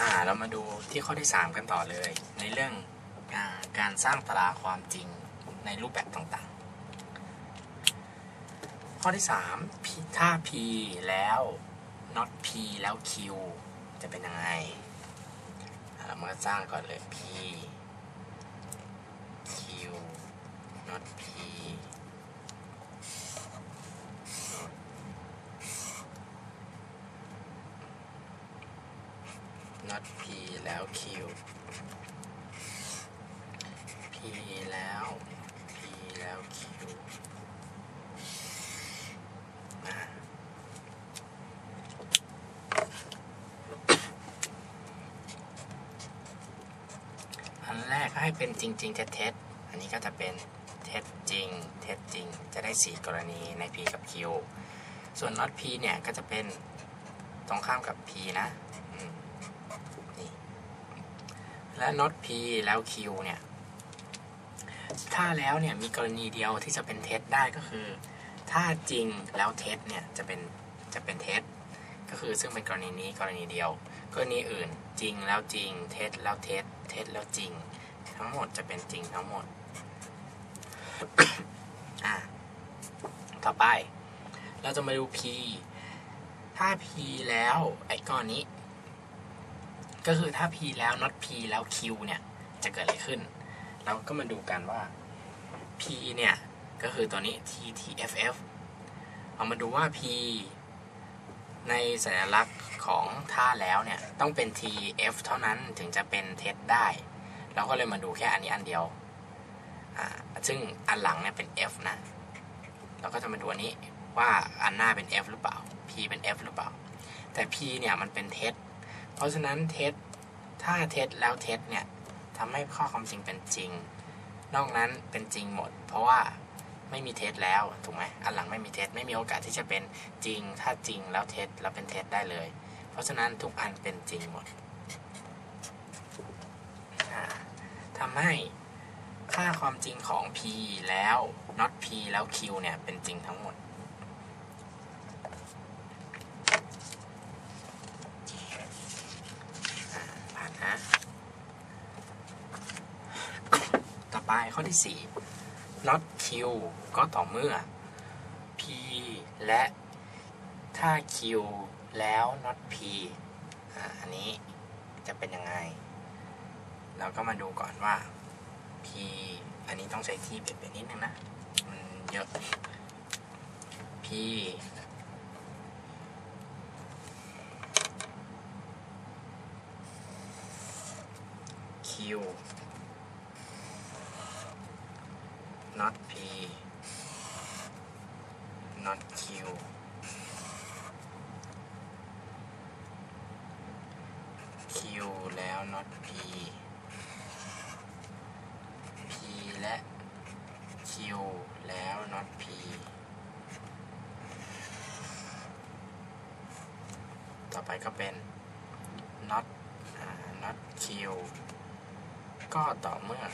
อ่าเรามาดูที่ข้อที่ 3 กันต่อเลย ในเรื่องอาการสร้างตราความจริงในรูปแบบต่างๆ ข้อที่ 3 ถ้า P แล้ว not P แล้ว Q จะเป็นยังไงอ่าเรามาสร้างก่อนเลย P Q not P not P แล้ว Q P แล้ว P แล้ว Q อ่าอันแรกให้เป็นจริงๆเท็จเท็จอันนี้ก็จะเป็นเท็จจริง เท็จจริง จะได้ 4 กรณีใน P กับ Q ส่วน not P เนี่ย ก็จะเป็นตรงข้ามกับ P นะอืม และ not p แล้ว q เนี่ย ถ้าแล้วเนี่ยมีกรณีเดียวที่จะเป็นเท็จได้ก็คือ ถ้าจริงแล้วเท็จเนี่ยจะเป็นจะเป็นเท็จก็คือซึ่งเป็นกรณีนี้กรณีเดียว กรณีอื่นจริงแล้วจริง เท็จแล้วเท็จ เท็จแล้วจริง ทั้งหมดจะเป็นจริงทั้งหมดอะต่อไป เราจะมาดู p ถ้า p แล้วไอ้ก้อนนี้ ก็คือถ้า P แล้ว not P แล้ว Q เนี่ย จะเกิดอะไรขึ้น เราก็มาดูกันว่า P เนี่ย ก็คือตัวนี้ T T F F เอามาดูว่า P ในสัญลักษณ์ของท่าแล้วเนี่ย ต้องเป็น T F เท่านั้นถึงจะเป็นเท็จได้ เราก็เลยมาดูแค่อันนี้อันเดียว ซึ่งอันหลังเนี่ยเป็น F นะ เราก็จะมาดูอันนี้ว่าอันหน้าเป็น F หรือเปล่า P เป็น F หรือเปล่า แต่ P เนี่ยมันเป็นเท็จ เพราะฉะนั้นเท็จถ้าเท็จแล้วเท็จเนี่ยทำให้ข้อความจริงเป็นจริง นอกนั้นเป็นจริงหมด เพราะว่าไม่มีเท็จแล้วถูกไหมอันหลังไม่มีเท็จไม่มีโอกาสที่จะเป็นจริง ถ้าจริงแล้วเท็จแล้วเป็นเท็จได้เลย เพราะฉะนั้นทุกอันเป็นจริงหมดอ่าทำให้ค่าความจริงของ p แล้ว not p แล้ว q เนี่ยเป็นจริงทั้งหมด ผ่านนะ ต่อ ไปข้อที่4 not q ก็ต่อเมื่อ p และ ถ้า q แล้ว not p อ่าอันนี้จะเป็นยังไง เราก็มาดูก่อนว่า p อันนี้ต้องใช้ที่เปลี่ยนๆนิดนึงนะ มันเยอะ p Q not P not Q Q แล้ว not P P และ Q แล้ว not P ต่อไปก็เป็น not อ่า not Q ก็ต่อเมื่อ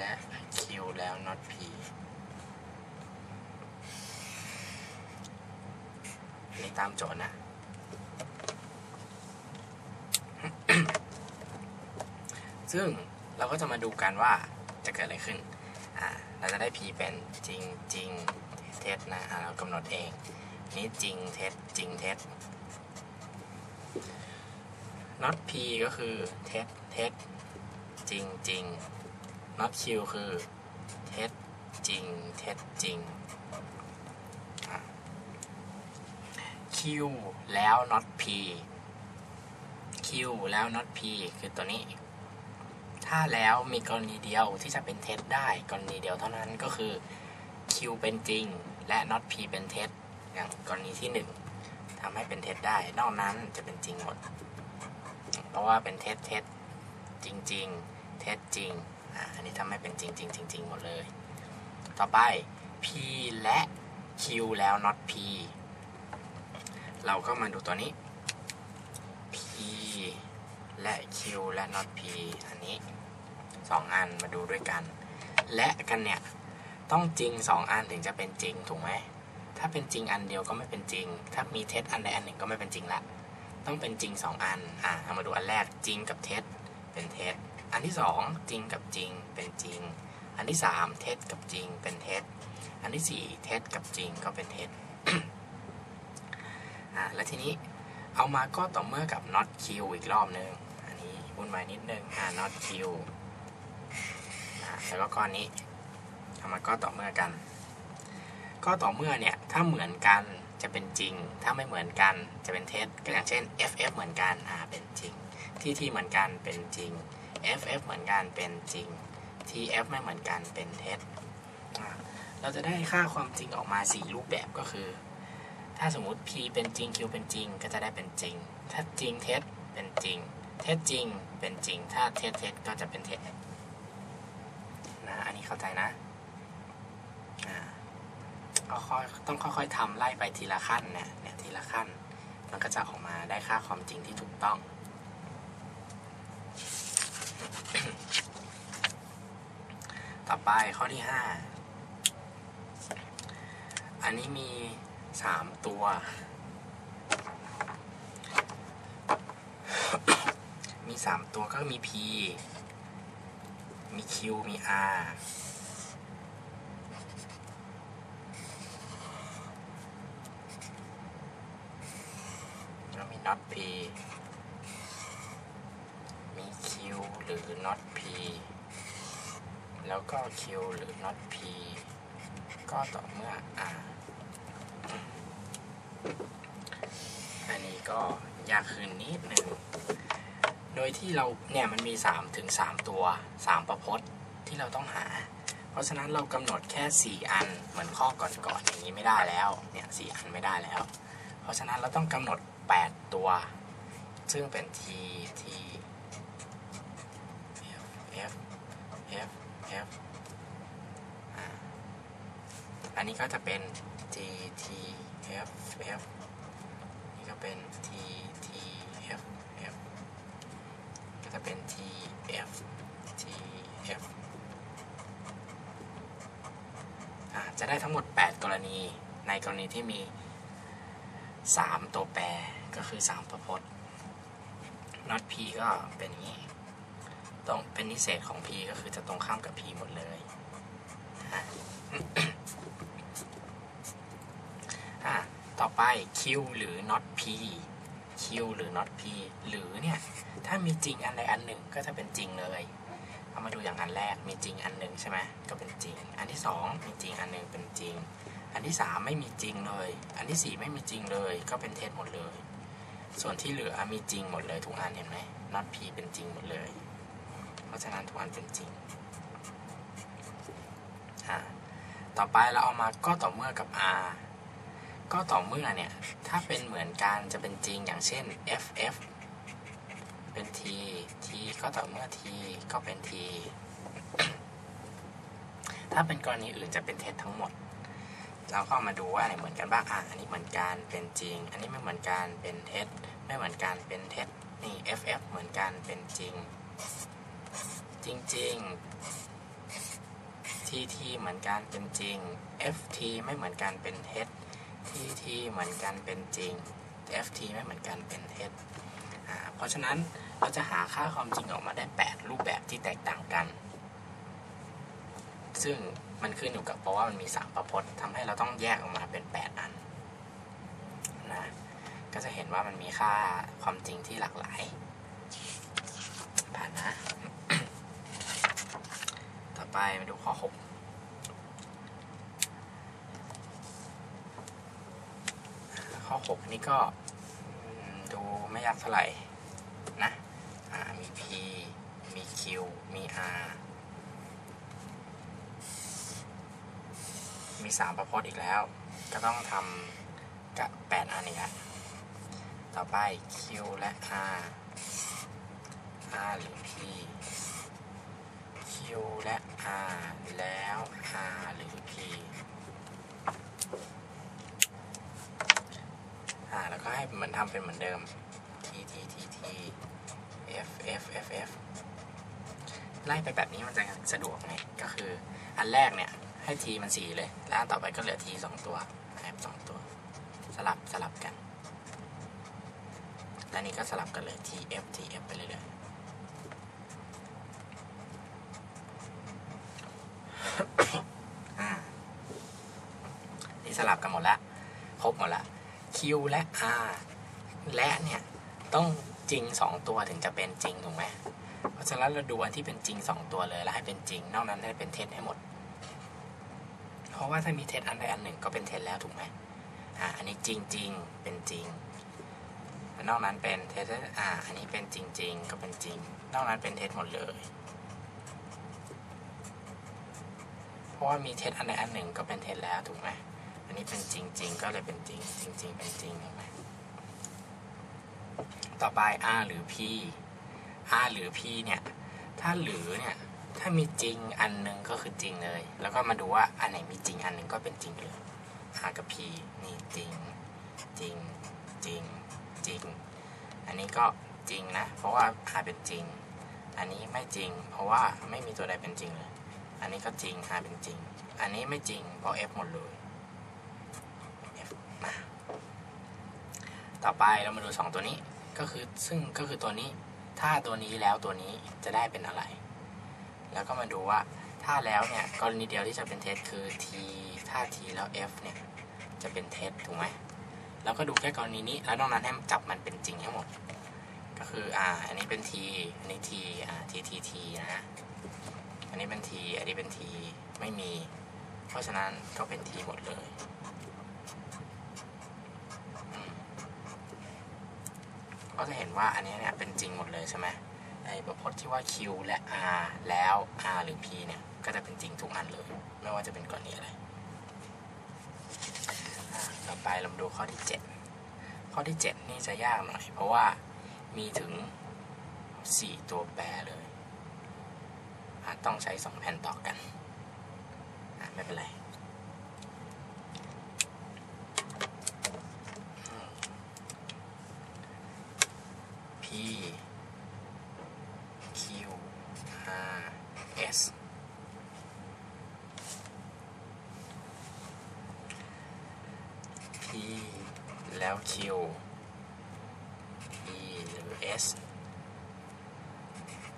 และ Q แล้ว not P นนี้ตามโจทย์นะ ซึ่งเราก็จะมาดูกันว่าจะเกิดอะไรขึ้น อ่า เราจะได้ P เป็นจริงจริงเท็จนะอ่าเรากำหนดเอง นี้จริงเท็จจริงเท็จ not p ก็คือเท็จเท็จจริงจริง not q คือเท็จจริง เท็จจริงอะ q แล้ว not p q แล้ว not p คือตัวนี้ ถ้าแล้วมีกรณีเดียวที่จะเป็นเท็จได้กรณีเดียวเท่านั้นก็คือ q เป็นจริงและ not p เป็นเท็จอย่างกรณีที่หนึ่งทำให้เป็นเท็จได้ นอกนั้นจะเป็นจริงหมด เพราะว่าเป็นเท็จเท็จจริงจริงเท็จจริง อันนี้ทำให้เป็นจริงจริงจริงจริงหมดเลย ต่อไป p และ q แล้ว not p เราก็มาดูตัวนี้ p และ q และ not p อันนี้สองอันมาดูด้วยกัน และกันเนี่ย ต้องจริงสองอันถึงจะเป็นจริงถูกไหม ถ้าเป็นจริงอันเดียวก็ไม่เป็นจริง ถ้ามีเท็จอันใดอันหนึ่งก็ไม่เป็นจริงละ ต้องเป็นจริงสองอัน อะเอามาดูอันแรกจริงกับเท็จเป็นเท็จ อันที่สองจริงกับจริงเป็นจริง อันที่สามเท็จกับจริงเป็นเท็จ อันที่สี่เท็จกับจริงก็เป็นเท็จอะแล้วทีนี้เอามาก็ต่อเมื่อกับ not q อีกรอบหนึ่งอันนี้วุ่นวายนิดนึงอ่า not q อะแล้วก็ก้อนนี้เอามาก็ต่อเมื่อกัน ก็ต่อเมื่อเนี่ยถ้าเหมือนกันจะเป็นจริง ถ้าไม่เหมือนกันจะเป็นเท็จก็อย่างเช่น ff เหมือนกันอ่าเป็นจริง ที่ที่เหมือนกันเป็นจริง ff เหมือนกันเป็นจริง tf ไม่เหมือนกันเป็นเท็จเราจะได้ค่าความจริงออกมา 4 รูปแบบก็คือ ถ้าสมมุติ p เป็นจริง q เป็นจริงก็จะได้เป็นจริง ถ้าจริงเท็จเป็นจริง เท็จจริงเป็นจริง ถ้าเท็จเท็จก็จะเป็นเท็จนะอันนี้เข้าใจนะอ่าก็ค่อยต้องค่อยๆทำไล่ไปทีละขั้นเนี่ยเนี่ยทีละขั้น มันก็จะออกมาได้ค่าความจริงที่ถูกต้อง ต่อไปข้อที่5อันนี้มี3ตัว มี3ตัวก็มี P มี Q มี R แล้วมี not P มี Q หรือ not P แล้วก็ Q หรือ not P ก็ต่อเมื่อ R อันนี้ก็ยากขึ้นนิดหนึ่ง โดยที่เราเนี่ยมันมี 3 ถึง 3 ตัว 3 ประพจน์ที่เราต้องหา เพราะฉะนั้นเรากำหนดแค่ 4 อันเหมือนข้อก่อนๆอย่างนี้ไม่ได้แล้ว เนี่ยสอันไม่ได้แล้ว เพราะฉะนั้นเราต้องกำหนด 8 ตัว ซึ่งเป็น t t f f f อันนี้ก็จะเป็น t t f f นี่ก็เป็น t t f f ก็จะเป็น t f t f จะได้ทั้งหมด 8 กรณี ในกรณีที่มี 3 ตัวแปรก็คือ 3 ประพจน์ not p ก็เป็นอย่างนี้ ตรงเป็นนิเศษของ p ก็คือจะตรงข้ามกับ p หมดเลยอะต่อไป q หรือ not p q หรือ not p หรือเนี่ย ถ้ามีจริงอันใดอันหนึ่งก็จะเป็นจริงเลย เอามาดูอย่างอันแรกมีจริงอันหนึ่งใช่ไหมก็เป็นจริง อันที่สองมีจริงอันหนึ่งเป็นจริง อันที่สามไม่มีจริงเลย อันที่สี่ไม่มีจริงเลย ก็เป็นเท็จหมดเลย ส่วนที่เหลือมีจริงหมดเลยทุกอันเห็นไหม not p เป็นจริงหมดเลย เพราะฉะนั้นทุกอันเป็นจริง ต่อไปเราเอามาก็ต่อเมื่อกับ r ก็ต่อเมื่อเนี่ย ถ้าเป็นเหมือนกันจะเป็นจริงอย่างเช่น f f เป็น t t ก็ต่อเมื่อ t ก็เป็น t ถ้าเป็นกรณีอื่นจะเป็นเท็จทั้งหมด เราก็มาดูว่าอะไรเหมือนกันบ้างอะอันนี้เหมือนกันเป็นจริง อันนี้ไม่เหมือนกันเป็นเท็จ ไม่เหมือนกันเป็นเท็จ นี่ f f เหมือนกันเป็นจริง จริงจริง t t เหมือนกันเป็นจริง f t ไม่เหมือนกันเป็นเท็จ t t เหมือนกันเป็นจริง f t ไม่เหมือนกันเป็นเท็จเพราะฉะนั้นเราจะหาค่าความจริงออกมาได้ 8 รูปแบบที่แตกต่างกัน ซึ่งมันขึ้นอยู่กับเพราะว่ามันมี 3 ประพจน์ทำให้เราต้องแยกออกมาเป็น 8 อันนะก็จะเห็นว่ามันมีค่าความจริงที่หลากหลายผ่านนะ ไปมาดูข้อ6ข้อ6นี่ก็ดูไม่ยากเท่าไหร่นะอ่ามี P มี Q มี R มี 3 ประพจน์อีกแล้ว ก็ต้องทำกับ 8 อันนี้ละต่อไป Q และ R R หรือ P Q และ R แล้ว R หรือ P อ่าแล้วก็ให้มือนทำเป็นเหมือนเดิม T T T T F F F F ไล่ไปแบบนี้มันจะสะดวกไงก็คืออันแรกเนี่ยให้ T มัน4เลย แล้วอันต่อไปก็เหลือ T 2ตัว f สองตัว สลับสลับกัน และนี่ก็สลับกันเลย tf tf ไปเรื่อยๆ อ่า นี่ส ลับกันหมดล้วครบหมดล้ว Q และ R และเนี่ยต้องจริงสองตัวถึงจะเป็นจริงถูกไหมเพราะฉะนั้นเราดูอันที่เป็นจริงสองตัวเลยแล้วให้เป็นจริง นอกนั้นให้เป็นเท็จให้หมด เพราะว่าถ้ามีเท็จอันใดอันหนึ่งก็เป็นเท็จแล้วถูกไหมอ่าอันนี้จริงจริงเป็นจริง นอกนั้นเป็นเท็จอ่าอันนี้เป็นจริงจริงก็เป็นจริง นอกนั้นเป็นเท็จหมดเลย เพราะว่ามีเท็จอันใดอันหนึ่งก็เป็นเท็จแล้วถูกไหม อันนี้เป็นจริงจริงๆก็เลยเป็นจริงจริงจริงๆเป็นจริงถูกไหมต่อไป R หรือ P R หรือ P เนี่ย ถ้าหรือเนี่ย ถ้ามีจริงอันหนึ่งก็คือจริงเลย แล้วก็มาดูว่าอันไหนมีจริงอันหนึ่งก็เป็นจริงเลย R กับ P นี่จริง จริง จริง จริง อันนี้ก็จริงนะ เพราะว่า R เป็นจริง อันนี้ไม่จริง เพราะว่าไม่มีตัวใดเป็นจริงเลย อันนี้ก็จริง R เป็นจริง อันนี้ไม่จริงเพราะ F หมดเลย F มา ต่อไปเรามาดูสองตัวนี้ก็คือซึ่งก็คือตัวนี้ ถ้าตัวนี้แล้วตัวนี้จะได้เป็นอะไร แล้วก็มาดูว่าถ้าแล้วเนี่ยกรณีเดียวที่จะเป็นเท็จคือ t ถ้า t แล้ว f เนี่ยจะเป็นเท็จถูกไหมแล้วก็ดูแค่กรณีนี้แล้วนอกนั้นให้จับมันเป็นจริงทั้งหมด ก็คืออ่าอันนี้เป็น t อันนี้ t อ่า t t t นะอันนี้เป็น t อันนี้เป็น t ไม่มี เพราะฉะนั้นก็เป็น t หมดเลย ก็จะเห็นว่าอันนี้เนี่ยเป็นจริงหมดเลยใช่ไหมไอ้ประพจน์ที่ว่า Q และ R แล้ว R หรือ P เนี่ยก็จะเป็นจริงทุกอันเลย ไม่ว่าจะเป็นกรณีอะไรต่อไปเราดูข้อที่ 7 ข้อที่ 7 นี่จะยากหน่อย เพราะว่ามีถึง 4 ตัวแปรเลยอาจต้องใช้ 2 แผ่นต่อกัน ไม่เป็นไร P Q R S P แล้ว Q P หรือ S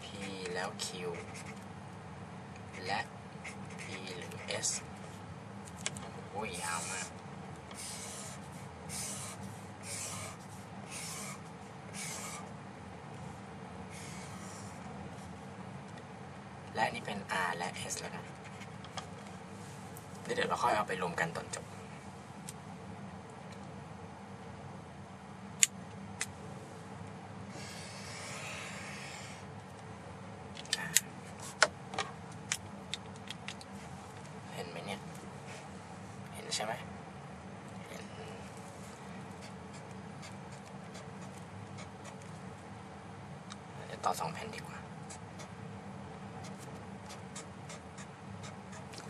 P แล้ว Q และ P หรือ S โอ้ยยาวมาก และนี่เป็น R และ S แล้นเดี๋ยวเราค่อยเอาไปรวมกันตอนจบเห็นไหมเนี่ยเห็นใช่ไหมเดี๋ยวต่อสองแผ่นดีกว่า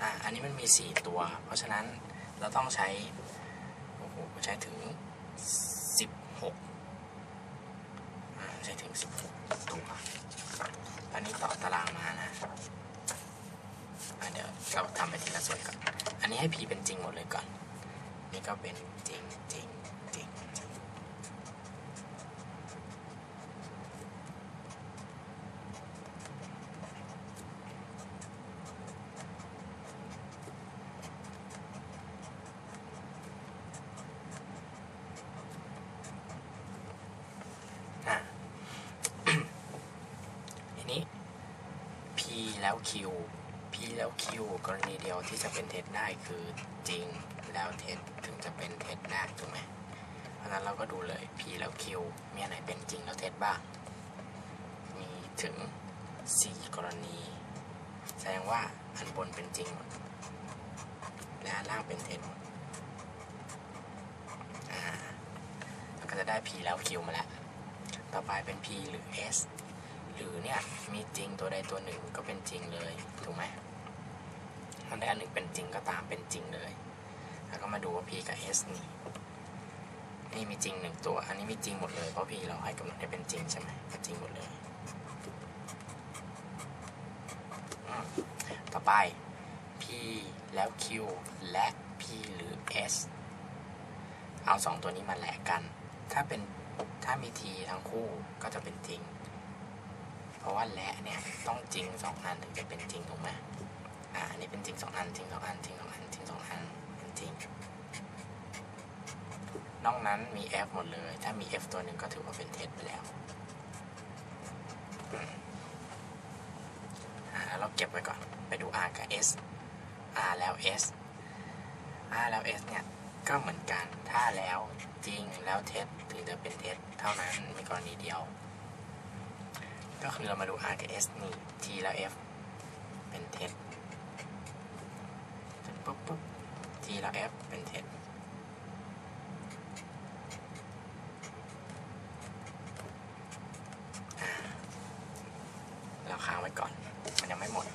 อะ อั นนี้มันมี 4 ตัว เพราะฉะนั้นเราต้องใช้ โอ้โหใช้ถึง 16 ใช้ถึง 16 ตัว อันนี้ต่อตารางมานะเดี๋ยวเราทำไปทีละส่วนก่อน อันนี้ให้ p เป็นจริงหมดเลยก่อน นี่ก็เป็นจริงจริงจริง อะ ทีนี้ P แล้ว Q P แล้ว Q กรณีเดียวที่จะเป็นเท็จได้คือจริงแล้วเท็จถึงจะเป็นเท็จได้ถูกไหมเพราะนั้นเราก็ดูเลย P แล้ว Q มีอันไหนเป็นจริงแล้วเท็จบ้าง มีถึง 4 กรณี แสดงว่าอันบนเป็นจริงหมดและอันล่างเป็นเท็จหมดอ่าเราก็จะได้ P แล้ว Q มาแล้ว ต่อไปเป็น P หรือ S หรือเนี่ยมีจริงตัวใดตัวหนึ่งก็เป็นจริงเลยถูกไหมอันใดอันหนึ่งเป็นจริงก็ตามเป็นจริงเลย แล้วก็มาดูว่า P กับ S นี่นี่มีจริงหนึ่งตัว อันนี้มีจริงหมดเลยเพราะ P เราให้กำหนดให้เป็นจริงใช่ไหมก็จริงหมดเลย ต่อไป P แล้ว Q และ P หรือ S เอาสองตัวนี้มาแหลกกัน ถ้าเป็นถ้ามีทีทั้งคู่ก็จะเป็นจริง เพราะว่าและเนี่ยต้องจริงสองอันถึงจะเป็นจริงถูกไหมอ่าอันนี้เป็นจริงสองอันจริงสองอันจริงสองอันจริงสองอันเป็นจริง นอกนั้นมี f หมดเลย ถ้ามี f ตัวหนึ่งก็ถือว่าเป็นเท็จไปแล้วอืมอ่าแล้วเราเก็บไว้ก่อน ไปดู r กับ s r แล้ว s r แล้ว s เนี่ย ก็เหมือนกัน ถ้าแล้วจริงแล้วเท็จถึงจะเป็นเท็จเท่านั้นมีกรณีเดียว ก็คือเรามาดู r กับ s นี่ t และ f เป็นเท็จปุ๊บปุ๊บ t และ f เป็นเท็จ เราค้างไว้ก่อน มันยังไม่หมด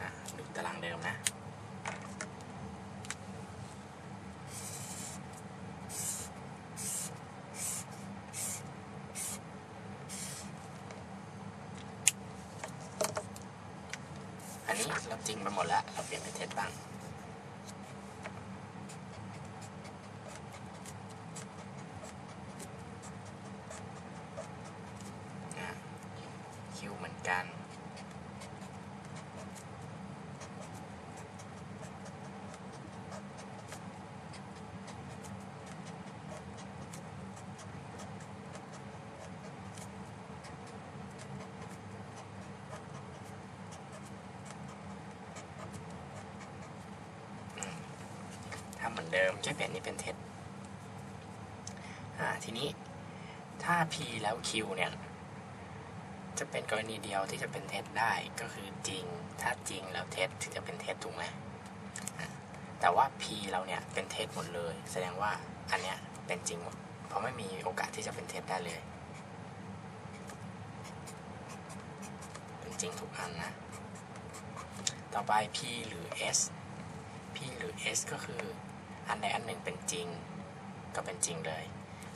อะดูตารางเดิมนะ อันนี้ เราจริงไปหมดแล้ว เราเปลี่ยนเป็นเท็จบ้าง อะคิวเหมือนกัน ทำเหมือนเดิม แค่เปลี่ยนนี้เป็นเท็จอ่าทีนี้ถ้า p แล้ว q เนี่ย จะเป็นกรณีเดียวที่จะเป็นเท็จได้ก็คือจริง ถ้าจริงแล้วเท็จถึงจะเป็นเท็จถูกไหมแต่ว่า p เราเนี่ยเป็นเท็จหมดเลย แสดงว่าอันเนี้ยเป็นจริงหมดเพราะไม่มีโอกาสที่จะเป็นเท็จได้เลย เป็นจริงทุกอันนะ ต่อไป p หรือ s p หรือ s ก็คือ อันใดอันหนึ่งเป็นจริง ก็เป็นจริงเลย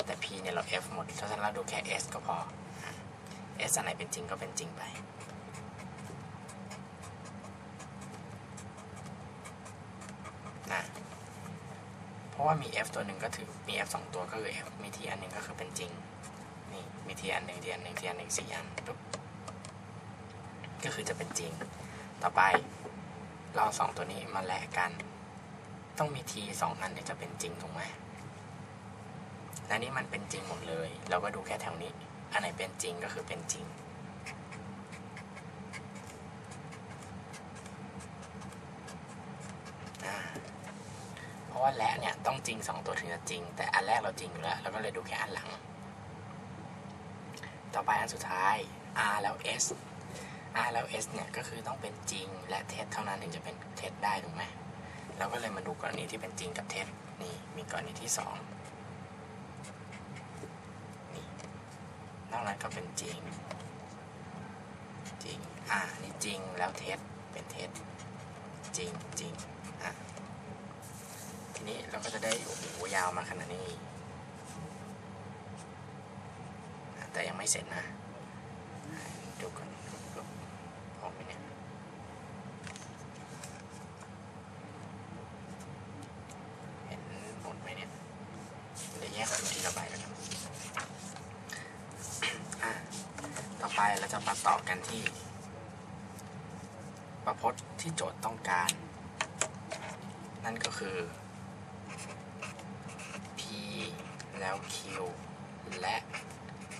แต่ p เนี่ยเรา f หมดเพราะฉะนั้นเราดูแค่ s ก็พอ s อันไหนเป็นจริงก็เป็นจริงไปนะเพราะว่ามี f ตัวหนึ่งก็ถือมี f สองตัวก็คือ f มี t อันหนึ่งก็คือเป็นจริงนี่มี t อันหนึ่ง t อันหนึ่ง t อันหนึ่งสี่อันปุ๊บก็คือจะเป็นจริง ต่อไปเราเอาสองตัวนี้มาแลกกัน ต้องมี t สองอันถึงจะเป็นจริงถูกไหมและนี่มันเป็นจริงหมดเลย เราก็ดูแค่แถวนี้ อันไหนเป็นจริงก็คือเป็นจริง เพราะว่าและเนี่ยต้องจริงสองตัวถึงจะจริง แต่อันแรกเราจริงอยู่แล้ว เราก็เลยดูแค่อันหลัง ต่อไปอันสุดท้าย r แล้ว s r แล้ว s เนี่ยก็คือต้องเป็นจริงและเท็จเท่านั้นถึงจะเป็นเท็จได้ถูกไหม เราก็เลยมาดูกรณีที่เป็นจริงกับเท็จนี่มีกรณีที่สองนอกนั้นก็เป็นจริง จริงอ่านี่จริงแล้วเท็จเป็นเท็จจริงจริงอะทีนี้เราก็จะได้โอ้โหยาวมาขนาดนี้แต่ยังไม่เสร็จนะ ดูก่อนพร้อมไหมเนี่ย เห็นหมดไหมเนี่ย เดี๋ยวแยกเป็นทีละใบแล้วกัน อะต่อไปเราจะมาต่อกันที่ ประพจน์ที่โจทย์ต้องการ นั่นก็คือ p แล้ว q และ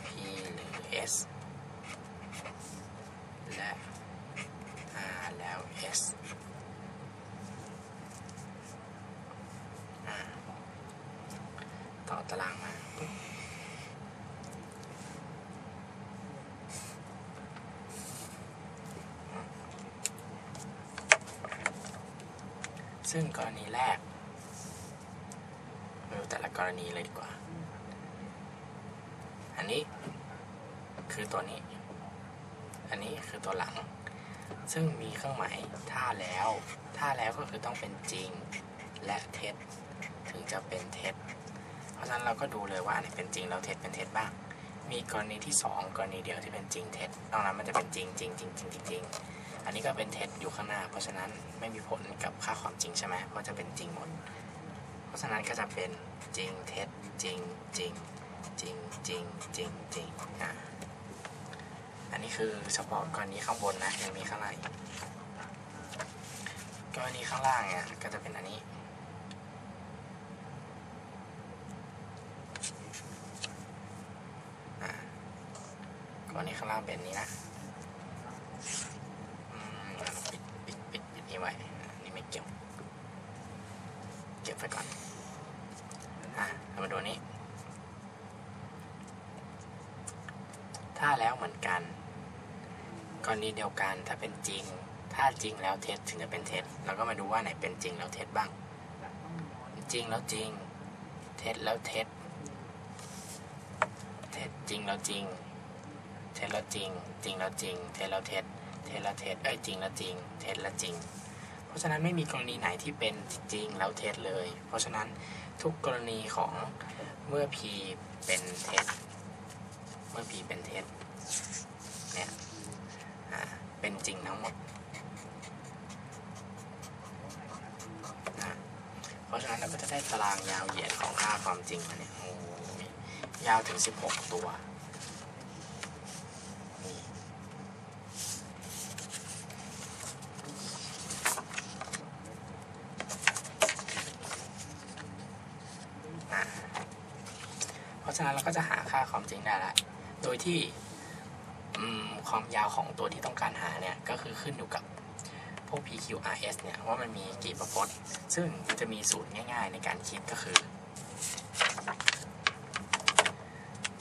p หรือ s และ r แล้ว s อะต่อตารางมาปุ๊บ ซึ่งกรณีแรกมาดูแต่ละกรณีเลยดีกว่า อันนี้คือตัวนี้ อันนี้คือตัวหลัง ซึ่งมีเครื่องหมายถ้าแล้ว ถ้าแล้วก็คือต้องเป็นจริงและเท็จถึงจะเป็นเท็จ เพราะฉะนั้นเราก็ดูเลยว่าอันไหนเป็นจริงแล้วเท็จเป็นเท็จบ้าง มีกรณีที่สองกรณีเดียวที่เป็นจริงเท็จนอกนั้นมันจะเป็นจริงจริงจริงจริงจริงจริง อันนี้ก็เป็นเท็จอยู่ข้างหน้า เพราะฉะนั้นไม่มีผลกับค่าความจริงใช่ไหมเพราะจะเป็นจริงหมด เพราะฉะนั้นก็จะเป็นจริงเท็จจริงจริงจริงจริงจริงจริงอะอันนี้คือเฉพาะกรณีข้างบนนะยังมีข้างล่างอีกรณีข้างล่างเนี่ยก็จะเป็นอันนี้อะกรณีข้างล่างเป็นนี้นะ ปิดปิดปิดปิดนี้ไว้นี่ไม่เกี่ยวเก็บไว้ก่อนอะมาดูนี้ ถ้าแล้วเหมือนกันกรณีเดียวกันถ้าเป็นจริง ถ้าจริงแล้วเท็จถึงจะเป็นเท็จเราก็มาดูว่าไหนเป็นจริงแล้วเท็จบ้าง จริงแล้วจริง เท็จแล้วเท็จ เท็จจริงแล้วจริง เท็จแล้วจริง จริงแล้วจริง เท็จแล้วเท็จ จแล้วเท็จเอ้ยจริงแล้วจริง เท็จแล้วจริง เพราะฉะนั้นไม่มีกรณีไหนที่เป็นจริงแล้วเท็จเลย เพราะฉะนั้นทุกกรณีของเมื่อ p เป็นเท็จเมื่อ p เป็นเท็จเนี่ยเป็นจริงทั้งหมดนะเพราะฉะนั้นเราก็จะได้ตารางยาวเหยียดของค่าความจริงมาเนี่ยโอ้ยยาวถึง 16 ตัวนี่ อะเพราะฉะนั้นเราก็จะหาค่าความจริง ได้ละ โดยที่ความยาวของตัวที่ต้องการหาเนี่ยก็คือขึ้นอยู่กับพวก PQRS เนี่ยว่ามันมีกี่ประพจน์ ซึ่งจะมีสูตรง่ายๆในการคิดก็คือ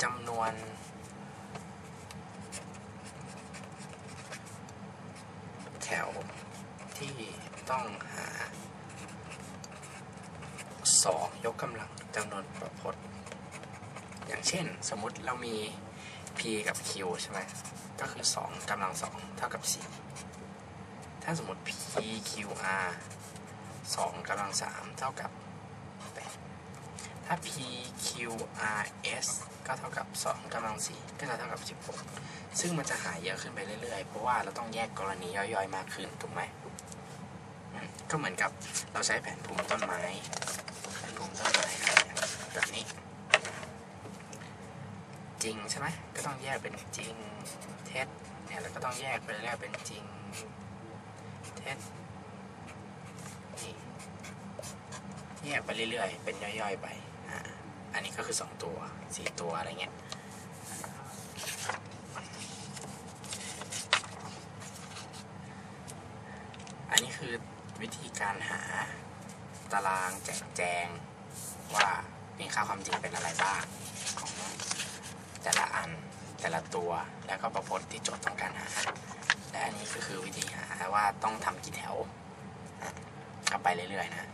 จำนวนแถวที่ต้องหาสองยกกำลังจำนวนประพจน์ อย่างเช่น สมมติเรามี p กับ q ใช่ไหมก็คือ 2กำลัง 2 เท่ากับ 4 ถ้าสมมติ p q r 2กำลัง 3 เท่ากับ 8 ถ้า p q r s ก็เท่ากับ 2กำลัง 4 ก็จะเท่ากับ 16 ซึ่งมันจะหายเยอะขึ้นไปเรื่อยๆ เพราะว่าเราต้องแยกกรณีย่อยๆ มากขึ้น ถูกไหมอืมก็เหมือนกับเราใช้แผนภูมิต้นไม้ แผนภูมิต้นไม้แบบนี้ จริงใช่ไหมก็ต้องแยกเป็นจริงเท็จเนี่ยเราก็ต้องแยกไปเรื่อยๆเป็นจริงเท็จนี่แยกไปเรื่อยๆ เป็นย่อยๆไปอ่าอันนี้ก็คือสองตัวสี่ตัวอะไรเงี้ยอันนี้คือวิธีการหาตารางแจกแจงว่ามีค่าความจริงเป็นอะไรบ้าง แต่ละตัว แล้วก็ประพจน์ที่โจทย์ต้องการหา และอันนี้ก็คือวิธีหาว่าต้องทำกี่แถวกลับไปเรื่อยๆนะ